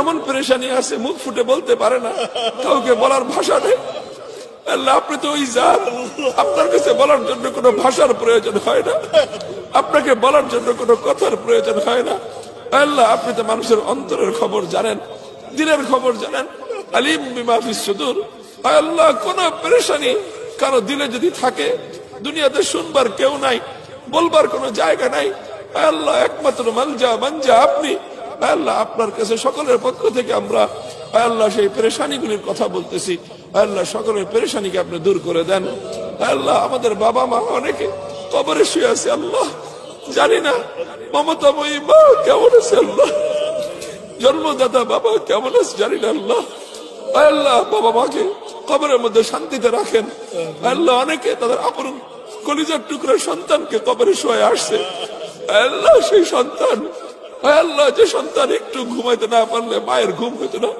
এমন পরেশানি আছে, মুখ ফুটে বলতে পারে না, কাউকে বলার ভাষা নেই। আল্লাহ, আপনি তো ওই যান আপনার কাছে বলার জন্য কোনো ভাষার প্রয়োজন হয় না। আপনাকে বলার জন্য কোনো কথার প্রয়োজন হয় না। আল্লাহ, আপনি তো মানুষের অন্তরের খবর জানেন দিনের খবর জানেন। আলিম বিমাফিস সুদূর। আল্লাহ, কোন পেরেশানি কারও দিলে যদি থাকে, দুনিয়াতে শুনবার কেউ নাই, বলবার কোনো জায়গা নাই। আল্লাহ, একমাত্র মালজা মানজা আপনি আল্লাহ আপনার কাছে সকলের পক্ষ থেকে আমরা আল্লাহ, সেই পেরেশানিগুলির কথা বলতেছি। আল্লাহ, সকলের পেরেশানিকে আপনি দূর করে দেন। আল্লাহ, আমাদের বাবা মা অনেকে কবরে শুয়ে আছে, আল্লাহ, জানি না মমতাময়ী মা কেমন আছে, আল্লাহ? জন্মদাতা বাবা কেমন আছে, জানি না, আল্লাহ। আল্লাহ, বাবা মাকে কবরের মধ্যে শান্তিতে রাখেন। আল্লাহ, অনেকে তাদের আপন কলিজার টুকরা সন্তানকে কবরে শুয়ে আসছে। আল্লাহ, সেই সন্তান আল্লাহ যে সন্তান একটু ঘুমাইতে না পারলে মায়ের ঘুম হইতো না?